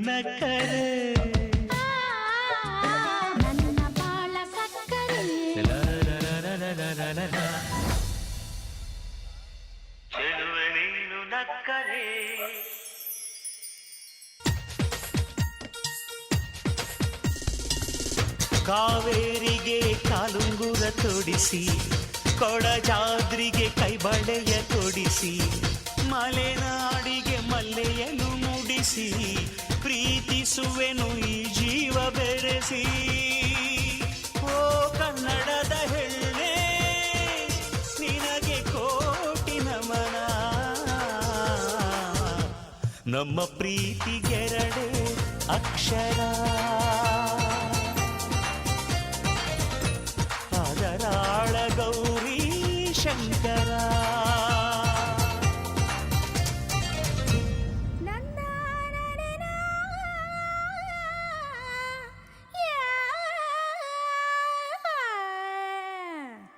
ನಕ್ಕರೆ ನನ್ನ ಬಾಳ ಸಕ್ಕರೆ ಚೆಲುವೆ ನೀನು ನಕ್ಕರೆ ಕಾವೇರಿಗೆ ಕಾಲುಂಗುರ ತೊಡಿಸಿ ಕೊಡಜಾದ್ರಿಗೆ ಕೈಬಳೆಯ ತೊಡಿಸಿ ಮಲೆನಾಡಿಗೆ ಮಲ್ಲೆಯನ್ನು ಮುಡಿಸಿ ಪ್ರೀತಿಸುವೆನು ಈ ಜೀವ ಬೆರೆಸಿ. ಓ ಕನ್ನಡದ ಹೆಣ್ಣೆ, ನಿನಗೆ ಕೋಟಿ ನಮನ. ನಮ್ಮ ಪ್ರೀತಿ ಪ್ರೀತಿಗೆರಡೆ ಅಕ್ಷರ. ಅದರಾಳ ಗೌರಿ ಶಂಕರ.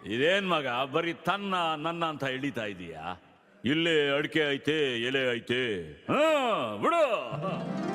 ಇದೇನ್ ಮಗ, ಬರೀ ತನ್ನ, ನನ್ನ ಅಂತ ಎಳಿತಾ ಇದೀಯಾ? ಇಲ್ಲೇ ಅಡಿಕೆ ಐತೆ, ಎಲೆ ಐತೆ. ಹ ಬಿಡು.